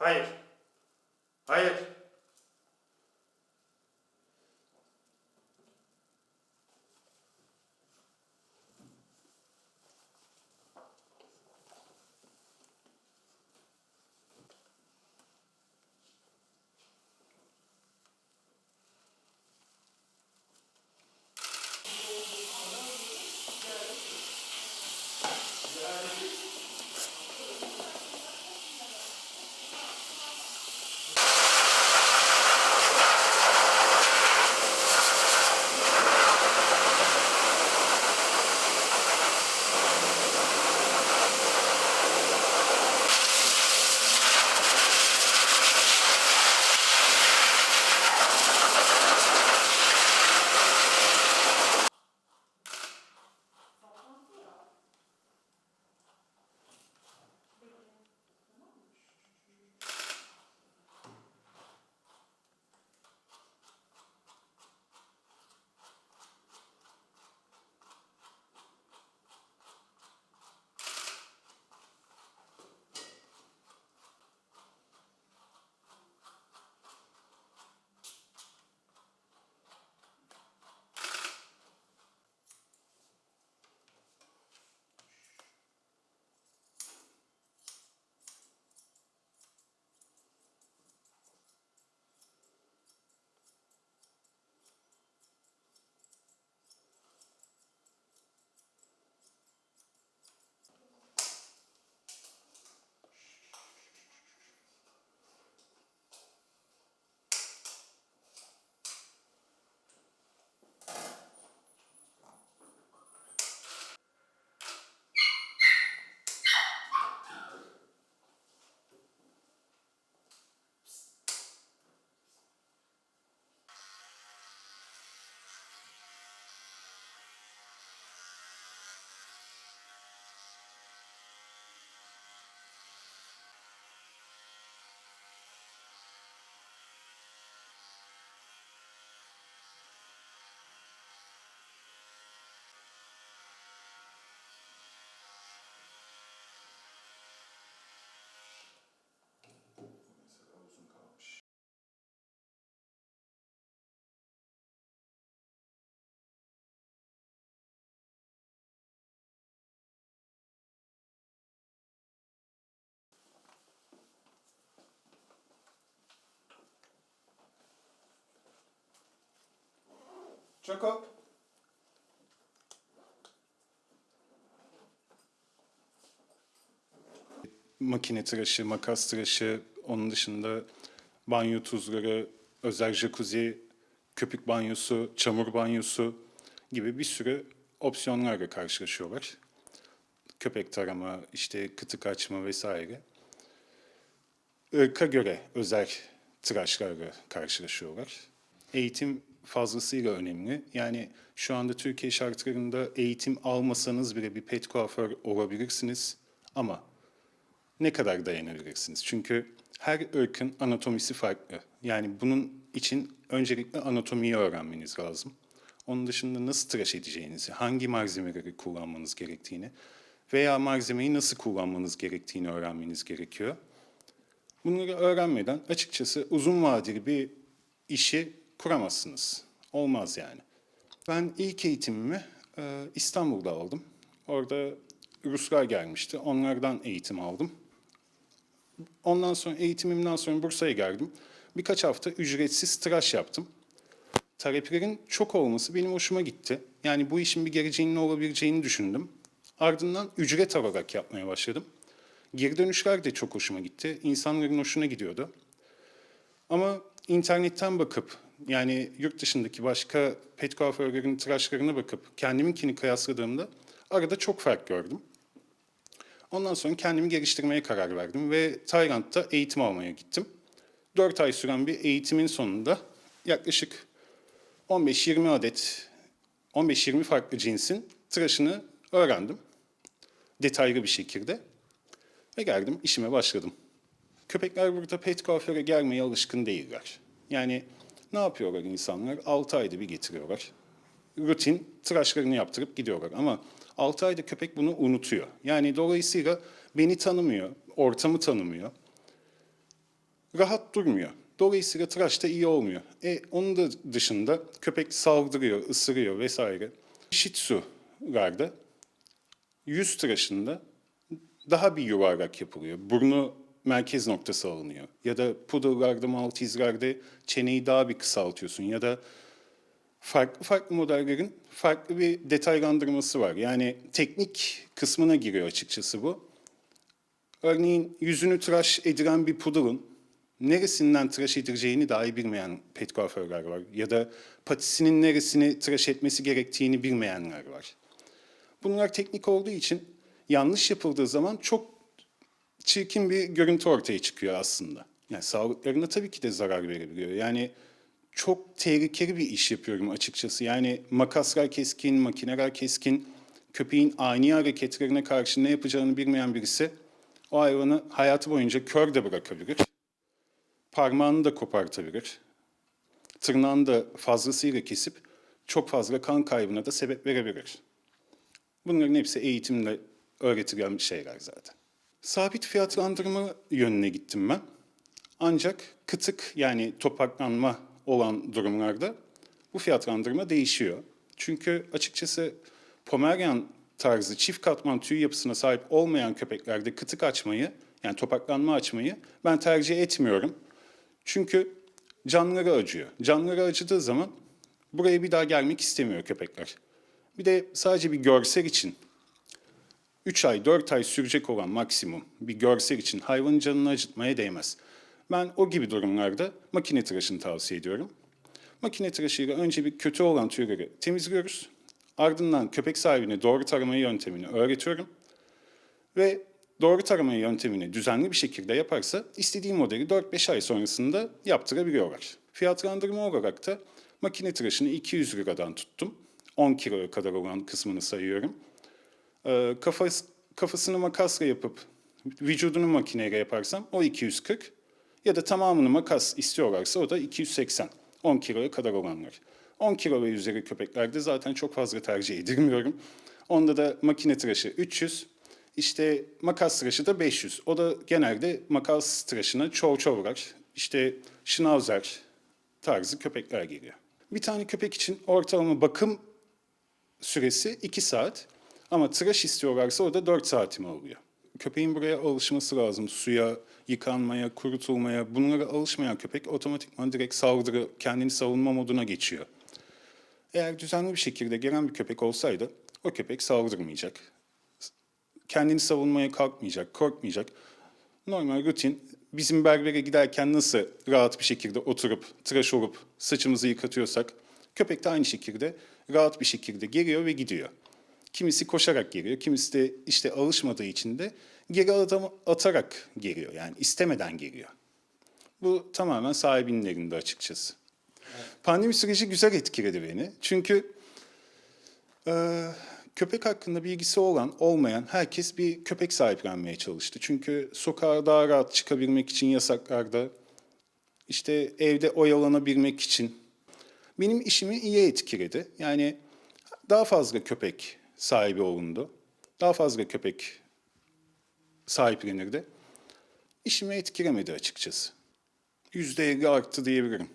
Hayır. Hayır. Çoko. Makine tıraşı, makas tıraşı, onun dışında banyo tuzları, özel jacuzzi, köpük banyosu, çamur banyosu gibi bir sürü opsiyonlarla karşılaşıyorlar. Köpek tarama, işte kıtık açma vesaire. Irka göre özel tıraşlarla karşılaşıyorlar. Eğitim fazlasıyla önemli. Yani şu anda Türkiye şartlarında eğitim almasanız bile bir pet kuaför olabilirsiniz. Ama ne kadar dayanabilirsiniz? Çünkü her ırkın anatomisi farklı. Yani bunun için öncelikle anatomiyi öğrenmeniz lazım. Onun dışında nasıl tıraş edeceğinizi, hangi malzemeleri kullanmanız gerektiğini veya malzemeyi nasıl kullanmanız gerektiğini öğrenmeniz gerekiyor. Bunları öğrenmeden açıkçası uzun vadeli bir işi kuramazsınız. Olmaz yani. Ben ilk eğitimimi e, İstanbul'da aldım. Orada Ruslar gelmişti. Onlardan eğitim aldım. Ondan sonra eğitimimden sonra Bursa'ya geldim. Birkaç hafta ücretsiz tıraş yaptım. Taleplerin çok olması benim hoşuma gitti. Yani bu işin bir geleceğinin olabileceğini düşündüm. Ardından ücret alarak yapmaya başladım. Geri dönüşler de çok hoşuma gitti. İnsanların hoşuna gidiyordu. Ama internetten bakıp yani yurt dışındaki başka pet kuaförlerin tıraşlarına bakıp kendiminkini kıyasladığımda arada çok fark gördüm. Ondan sonra kendimi geliştirmeye karar verdim ve Tayland'da eğitim almaya gittim. 4 ay süren bir eğitimin sonunda yaklaşık 15-20 adet, 15-20 farklı cinsin tıraşını öğrendim. Detaylı bir şekilde. Ve geldim, işime başladım. Köpekler burada pet kuaföre gelmeye alışkın değiller. Yani ne yapıyorlar insanlar? 6 ayda bir getiriyorlar. Rutin tıraşlarını yaptırıp gidiyorlar. Ama 6 ayda köpek bunu unutuyor. Yani dolayısıyla beni tanımıyor, ortamı tanımıyor. rahat durmuyor. Dolayısıyla tıraş da iyi olmuyor. E, onun da dışında köpek saldırıyor, ısırıyor vesaire. Shih Tzu'larda yüz tıraşında daha bir yuvarlak yapılıyor. Burnu merkez noktası alınıyor. Ya da poodle'larda, maltizlerde çeneyi daha bir kısaltıyorsun. Ya da farklı farklı modellerin farklı bir detaylandırması var. Yani teknik kısmına giriyor açıkçası bu. Örneğin yüzünü tıraş edilen bir poodle'ın neresinden tıraş edileceğini dahi bilmeyen pet kuaförler var. Ya da patisinin neresini tıraş etmesi gerektiğini bilmeyenler var. Bunlar teknik olduğu için yanlış yapıldığı zaman çok çirkin bir görüntü ortaya çıkıyor aslında. Yani sağlıklarına tabii ki de zarar verebiliyor. Yani çok tehlikeli bir iş yapıyorum açıkçası. Yani makaslar keskin, makineler keskin, köpeğin ani hareketlerine karşı ne yapacağını bilmeyen birisi o hayvanı hayatı boyunca kör de bırakabilir. Parmağını da kopartabilir. Tırnağını da fazlasıyla kesip çok fazla kan kaybına da sebep verebilir. Bunların hepsi eğitimle öğretilen şeyler zaten. Sabit fiyatlandırma yönüne gittim ben. Ancak kıtık yani topaklanma olan durumlarda bu fiyatlandırma değişiyor. Çünkü açıkçası Pomerian tarzı çift katman tüy yapısına sahip olmayan köpeklerde kıtık açmayı yani topaklanma açmayı ben tercih etmiyorum. Çünkü canları acıyor. Canları acıdığı zaman buraya bir daha gelmek istemiyor köpekler. Bir de sadece bir görsel için 3 ay, 4 ay sürecek olan maksimum bir görsel için hayvanın canını acıtmaya değmez. Ben o gibi durumlarda makine tıraşını tavsiye ediyorum. Makine tıraşıyla önce bir kötü olan tüyleri temizliyoruz. Ardından köpek sahibine doğru tarama yöntemini öğretiyorum. Ve doğru tarama yöntemini düzenli bir şekilde yaparsa istediği modeli 4-5 ay sonrasında yaptırabiliyorlar. Fiyatlandırma olarak da makine tıraşını 200 liradan tuttum. 10 kiloya kadar olan kısmını sayıyorum. Ee, kafas, kafasını makasla yapıp vücudunu makineyle yaparsam o 240 ya da tamamını makas istiyorlarsa o da 280. 10 kiloya kadar olanlar. 10 kilo ve üzeri köpeklerde zaten çok fazla tercih edilmiyorum. Onda da makine tıraşı 300, işte makas tıraşı da 500. O da genelde makas tıraşına çoğu çoğurar. İşte schnauzer tarzı köpekler geliyor. Bir tane köpek için ortalama bakım süresi 2 saat. Ama tıraş istiyorlarsa o da 4 saatimi alıyor. Köpeğin buraya alışması lazım. Suya, yıkanmaya, kurutulmaya. Bunlara alışmayan köpek otomatikman direkt saldırı, kendini savunma moduna geçiyor. Eğer düzenli bir şekilde gelen bir köpek olsaydı o köpek saldırmayacak. Kendini savunmaya kalkmayacak, korkmayacak. Normal rutin bizim berbere giderken nasıl rahat bir şekilde oturup tıraş olup saçımızı yıkatıyorsak köpek de aynı şekilde rahat bir şekilde geliyor ve gidiyor. Kimisi koşarak geliyor, kimisi de işte alışmadığı için de geri adım atarak geliyor. Yani istemeden geliyor. Bu tamamen sahibinin elinde açıkçası. Pandemi süreci güzel etkiledi beni. Çünkü e, köpek hakkında bilgisi olan, olmayan herkes bir köpek sahiplenmeye çalıştı. Çünkü sokağa daha rahat çıkabilmek için yasaklarda, işte evde oyalanabilmek için benim işimi iyi etkiledi. Yani daha fazla köpek sahibi olundu. Daha fazla köpek sahiplenirdi. İşimi etkilemedi açıkçası. Yüzde elli arttı diyebilirim.